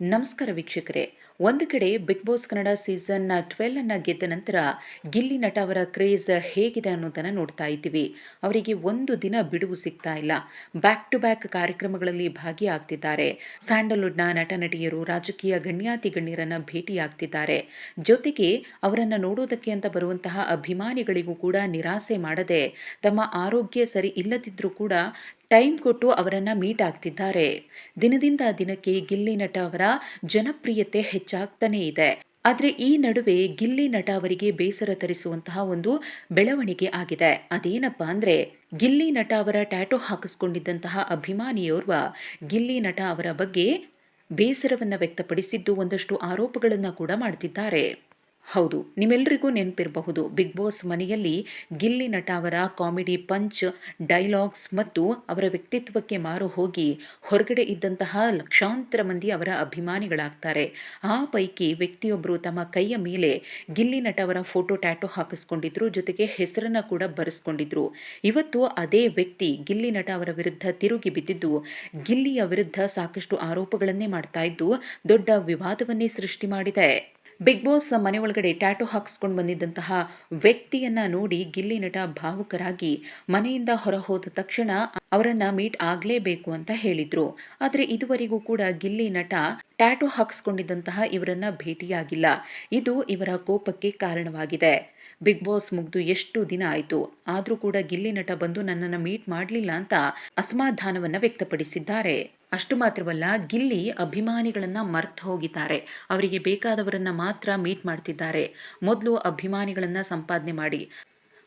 ನಮಸ್ಕಾರ ವೀಕ್ಷಕರೇ. ಒಂದು ಕಡೆ Big Boss Kannada season twelve ಅನ್ನ ಗೆದ್ದ ನಂತರ ಗಿಲ್ಲಿ ನಟ ಅವರ ಕ್ರೇಜ್ ಹೇಗಿದೆ ಅನ್ನೋದನ್ನು ನೋಡ್ತಾ ಇದ್ದೀವಿ. ಅವರಿಗೆ ಒಂದು ದಿನ ಬಿಡುವು ಸಿಗ್ತಾ ಇಲ್ಲ. ಬ್ಯಾಕ್ ಟು ಬ್ಯಾಕ್ ಕಾರ್ಯಕ್ರಮಗಳಲ್ಲಿ ಭಾಗಿಯಾಗ್ತಿದ್ದಾರೆ. ಸ್ಯಾಂಡಲ್ವುಡ್ನ ನಟ ನಟಿಯರು ರಾಜಕೀಯ ಗಣ್ಯಾತಿ ಗಣ್ಯರನ್ನ ಭೇಟಿಯಾಗ್ತಿದ್ದಾರೆ. ಜೊತೆಗೆ ಅವರನ್ನು ನೋಡೋದಕ್ಕೆ ಅಂತ ಬರುವಂತಹ ಅಭಿಮಾನಿಗಳಿಗೂ ಕೂಡ ನಿರಾಸೆ ಮಾಡದೆ ತಮ್ಮ ಆರೋಗ್ಯ ಸರಿ ಇಲ್ಲದಿದ್ದರೂ ಕೂಡ ಟೈಮ್ ಕೊಟ್ಟು ಅವರನ್ನು ಮೀಟ್ ಆಗ್ತಿದ್ದಾರೆ. ದಿನದಿಂದ ದಿನಕ್ಕೆ ಗಿಲ್ಲಿ ನಟ ಅವರ ಜನಪ್ರಿಯತೆ ಹೆಚ್ಚಾಗ್ತಾನೇ ಇದೆ. ಆದರೆ ಈ ನಡುವೆ ಗಿಲ್ಲಿ ನಟ ಅವರಿಗೆ ಬೇಸರ ತರಿಸುವಂತಹ ಒಂದು ಬೆಳವಣಿಗೆ ಆಗಿದೆ. ಅದೇನಪ್ಪ ಅಂದ್ರೆ, ಗಿಲ್ಲಿ ನಟ ಅವರ ಟ್ಯಾಟೋ ಹಾಕಿಸ್ಕೊಂಡಿದ್ದಂತಹ ಅಭಿಮಾನಿಯೋರ್ವ ಗಿಲ್ಲಿ ನಟ ಅವರ ಬಗ್ಗೆ ಬೇಸರವನ್ನ ವ್ಯಕ್ತಪಡಿಸಿದ್ದು ಒಂದಷ್ಟು ಆರೋಪಗಳನ್ನು ಕೂಡ ಮಾಡ್ತಿದ್ದಾರೆ. ಹೌದು ನಿಮ್ಮೆಲ್ಲರಿಗೂ ನೆನಪಿರಬಹುದು. ಬಿಗ್ ಬಾಸ್ ಮನೆಯಲ್ಲಿ ಗಿಲ್ಲಿ ನಟ ಅವರ ಕಾಮಿಡಿ ಪಂಚ್, ಡೈಲಾಗ್ಸ್ ಮತ್ತು ಅವರ ವ್ಯಕ್ತಿತ್ವಕ್ಕೆ ಮಾರು ಹೋಗಿ ಹೊರಗಡೆ ಇದ್ದಂತಹ ಲಕ್ಷಾಂತರ ಮಂದಿ ಅವರ ಅಭಿಮಾನಿಗಳಾಗ್ತಾರೆ. ಆ ಪೈಕಿ ವ್ಯಕ್ತಿಯೊಬ್ಬರು ತಮ್ಮ ಕೈಯ ಮೇಲೆ ಗಿಲ್ಲಿ ನಟ ಅವರ ಫೋಟೋ ಟ್ಯಾಟೋ ಹಾಕಿಸ್ಕೊಂಡಿದ್ರು, ಜೊತೆಗೆ ಹೆಸರನ್ನ ಕೂಡ ಬರೆಸ್ಕೊಂಡಿದ್ರು. ಇವತ್ತು ಅದೇ ವ್ಯಕ್ತಿ ಗಿಲ್ಲಿ ನಟ ಅವರ ವಿರುದ್ಧ ತಿರುಗಿ ಬಿದ್ದಿದ್ದು, ಗಿಲ್ಲಿಯ ವಿರುದ್ಧ ಸಾಕಷ್ಟು ಆರೋಪಗಳನ್ನೇ ಮಾಡ್ತಾ ಇದ್ದು, ದೊಡ್ಡ ವಿವಾದವನ್ನೇ ಸೃಷ್ಟಿ ಮಾಡಿದೆ. ಬಿಗ್ ಬಾಸ್ ಮನೆ ಒಳಗಡೆ ಟ್ಯಾಟೋ ಹಾಕಿಸ್ಕೊಂಡು ಬಂದಿದ್ದಂತಹ ವ್ಯಕ್ತಿಯನ್ನ ನೋಡಿ ಗಿಲ್ಲಿ ನಟ ಭಾವುಕರಾಗಿ ಮನೆಯಿಂದ ಹೊರ ಹೋದ ತಕ್ಷಣ ಅವರನ್ನ ಮೀಟ್ ಆಗ್ಲೇಬೇಕು ಅಂತ ಹೇಳಿದ್ರು. ಆದರೆ ಇದುವರೆಗೂ ಕೂಡ ಗಿಲ್ಲಿ ನಟ ಟ್ಯಾಟೋ ಹಾಕಿಸ್ಕೊಂಡಿದ್ದಂತಹ ಇವರನ್ನ ಭೇಟಿಯಾಗಿಲ್ಲ. ಇದು ಇವರ ಕೋಪಕ್ಕೆ ಕಾರಣವಾಗಿದೆ. ಬಿಗ್ ಬಾಸ್ ಮುಗ್ದು ಎಷ್ಟು ದಿನ ಆಯಿತು? ಆದರೂ ಕೂಡ ಗಿಲ್ಲಿ ನಟ ಬಂದು ನನ್ನನ್ನು ಮೀಟ್ ಮಾಡಲಿಲ್ಲ ಅಂತ ಅಸಮಾಧಾನವನ್ನು ವ್ಯಕ್ತಪಡಿಸಿದ್ದಾರೆ. ಅಷ್ಟು ಮಾತ್ರವಲ್ಲ, ಗಿಲ್ಲಿ ಅಭಿಮಾನಿಗಳನ್ನು ಮರ್ತು ಹೋಗಿದ್ದಾರೆ. ಅವರಿಗೆ ಬೇಕಾದವರನ್ನ ಮಾತ್ರ ಮೀಟ್ ಮಾಡ್ತಿದ್ದಾರೆ. ಮೊದಲು ಅಭಿಮಾನಿಗಳನ್ನು ಸಂಪಾದನೆ ಮಾಡಿ.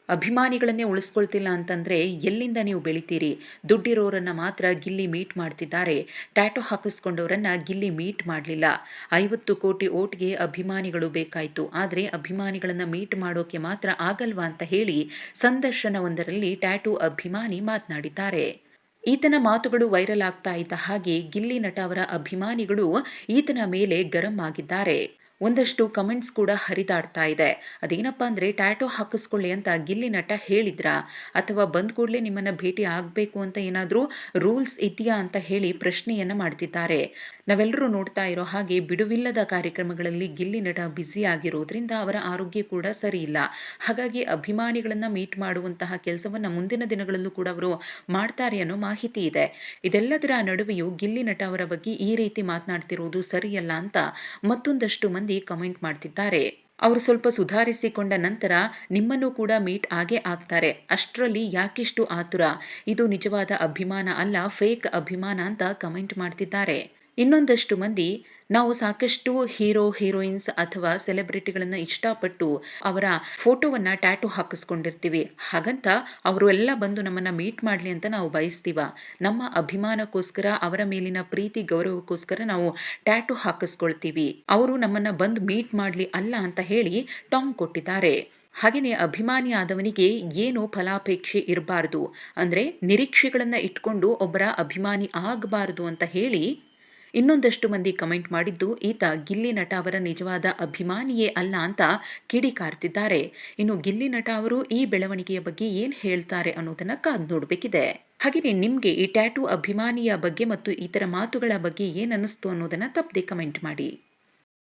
ಅಭಿಮಾನಿಗಳನ್ನೇ ಉಳಿಸ್ಕೊಳ್ತಿಲ್ಲ ಅಂತಂದರೆ ಎಲ್ಲಿಂದ ನೀವು ಬೆಳಿತೀರಿ? ದುಡ್ಡಿರೋರನ್ನ ಮಾತ್ರ ಗಿಲ್ಲಿ ಮೀಟ್ ಮಾಡ್ತಿದ್ದಾರೆ. ಟ್ಯಾಟೋ ಹಾಕಿಸ್ಕೊಂಡವರನ್ನ ಗಿಲ್ಲಿ ಮೀಟ್ ಮಾಡಲಿಲ್ಲ. ಐವತ್ತು ಕೋಟಿ ಓಟ್ಗೆ ಅಭಿಮಾನಿಗಳು ಬೇಕಾಯಿತು. ಆದರೆ ಅಭಿಮಾನಿಗಳನ್ನು ಮೀಟ್ ಮಾಡೋಕೆ ಮಾತ್ರ ಆಗಲ್ವಾ ಅಂತ ಹೇಳಿ ಸಂದರ್ಶನವೊಂದರಲ್ಲಿ ಟ್ಯಾಟೋ ಅಭಿಮಾನಿ ಮಾತನಾಡಿದ್ದಾರೆ. ಈತನ ಮಾತುಗಳು ವೈರಲ್ ಆಗ್ತಾ ಇದ್ದ ಹಾಗೆ ಗಿಲ್ಲಿ ನಟ ಅವರ ಅಭಿಮಾನಿಗಳು ಈತನ ಮೇಲೆ ಗರಂ ಆಗಿದ್ದಾರೆ. ಒಂದಷ್ಟು ಕಮೆಂಟ್ಸ್ ಕೂಡ ಹರಿದಾಡ್ತಾ ಇದೆ. ಅದೇನಪ್ಪ ಅಂದರೆ ಟ್ಯಾಟೋ ಹಾಕಿಸ್ಕೊಳ್ಳಿ ಅಂತ ಗಿಲ್ಲಿ ನಟ ಹೇಳಿದ್ರ? ಅಥವಾ ಬಂದ ಕೂಡಲೇ ನಿಮ್ಮನ್ನು ಭೇಟಿ ಆಗಬೇಕು ಅಂತ ಏನಾದರೂ ರೂಲ್ಸ್ ಇದೆಯಾ ಅಂತ ಹೇಳಿ ಪ್ರಶ್ನೆಯನ್ನು ಮಾಡ್ತಿದ್ದಾರೆ? ನಾವೆಲ್ಲರೂ ನೋಡ್ತಾ ಇರೋ ಹಾಗೆ ಬಿಡುವಿಲ್ಲದ ಕಾರ್ಯಕ್ರಮಗಳಲ್ಲಿ ಗಿಲ್ಲಿ ನಟ ಬ್ಯುಸಿ ಆಗಿರೋದ್ರಿಂದ ಅವರ ಆರೋಗ್ಯ ಕೂಡ ಸರಿ ಇಲ್ಲ. ಹಾಗಾಗಿ ಅಭಿಮಾನಿಗಳನ್ನು ಮೀಟ್ ಮಾಡುವಂತಹ ಕೆಲಸವನ್ನು ಮುಂದಿನ ದಿನಗಳಲ್ಲೂ ಕೂಡ ಅವರು ಮಾಡ್ತಾರೆ ಅನ್ನೋ ಮಾಹಿತಿ ಇದೆ. ಇದೆಲ್ಲದರ ನಡುವೆಯೂ ಗಿಲ್ಲಿ ನಟ ಅವರ ಬಗ್ಗೆ ಈ ರೀತಿ ಮಾತನಾಡ್ತಿರೋದು ಸರಿಯಲ್ಲ ಅಂತ ಮತ್ತೊಂದಷ್ಟು ಮಂದಿ ಕಮೆಂಟ್ ಮಾಡ್ತಿದ್ದಾರೆ. ಅವರು ಸ್ವಲ್ಪ ಸುಧಾರಿಸಿಕೊಂಡ ನಂತರ ನಿಮ್ಮನ್ನು ಕೂಡ ಮೀಟ್ ಆಗೇ ಆಗ್ತಾರೆ. ಅಷ್ಟರಲ್ಲಿ ಯಾಕಿಷ್ಟು ಆತುರ? ಇದು ನಿಜವಾದ ಅಭಿಮಾನ ಅಲ್ಲ, ಫೇಕ್ ಅಭಿಮಾನ ಅಂತ ಕಮೆಂಟ್ ಮಾಡ್ತಿದ್ದಾರೆ. ಇನ್ನೊಂದಷ್ಟು ಮಂದಿ ನಾವು ಸಾಕಷ್ಟು ಹೀರೋ, ಹೀರೋಯಿನ್ಸ್ ಅಥವಾ ಸೆಲೆಬ್ರಿಟಿಗಳನ್ನು ಇಷ್ಟಪಟ್ಟು ಅವರ ಫೋಟೋವನ್ನು ಟ್ಯಾಟು ಹಾಕಿಸ್ಕೊಂಡಿರ್ತೀವಿ. ಹಾಗಂತ ಅವರು ಎಲ್ಲ ಬಂದು ನಮ್ಮನ್ನು ಮೀಟ್ ಮಾಡಲಿ ಅಂತ ನಾವು ಬಯಸ್ತೀವ. ನಮ್ಮ ಅಭಿಮಾನಕ್ಕೋಸ್ಕರ, ಅವರ ಮೇಲಿನ ಪ್ರೀತಿ, ಗೌರವಕ್ಕೋಸ್ಕರ ನಾವು ಟ್ಯಾಟು ಹಾಕಿಸ್ಕೊಳ್ತೀವಿ. ಅವರು ನಮ್ಮನ್ನು ಬಂದು ಮೀಟ್ ಮಾಡಲಿ ಅಲ್ಲ ಅಂತ ಹೇಳಿ ಟಾಂಗ್ ಕೊಟ್ಟಿದ್ದಾರೆ. ಹಾಗೆಯೇ ಅಭಿಮಾನಿ ಆದವನಿಗೆ ಏನು ಫಲಾಪೇಕ್ಷೆ ಇರಬಾರ್ದು? ಅಂದರೆ ನಿರೀಕ್ಷೆಗಳನ್ನು ಇಟ್ಕೊಂಡು ಒಬ್ಬರ ಅಭಿಮಾನಿ ಆಗಬಾರ್ದು ಅಂತ ಹೇಳಿ ಇನ್ನೊಂದಷ್ಟು ಮಂದಿ ಕಮೆಂಟ್ ಮಾಡಿದ್ದು, ಈತ ಗಿಲ್ಲಿ ನಟ ಅವರ ನಿಜವಾದ ಅಭಿಮಾನಿಯೇ ಅಲ್ಲ ಅಂತ ಕಿಡಿಕಾರ್ತಿದ್ದಾರೆ. ಇನ್ನು ಗಿಲ್ಲಿ ನಟ ಅವರು ಈ ಬೆಳವಣಿಗೆಯ ಬಗ್ಗೆ ಏನು ಹೇಳ್ತಾರೆ ಅನ್ನೋದನ್ನ ಕಾದ್ ನೋಡಬೇಕಿದೆ. ಹಾಗೆಯೇ ನಿಮಗೆ ಈ ಟ್ಯಾಟೂ ಅಭಿಮಾನಿಯ ಬಗ್ಗೆ ಮತ್ತು ಇತರ ಮಾತುಗಳ ಬಗ್ಗೆ ಏನು ಅನ್ನಿಸ್ತು ಅನ್ನೋದನ್ನ ತಪ್ಪದೆ ಕಮೆಂಟ್ ಮಾಡಿ.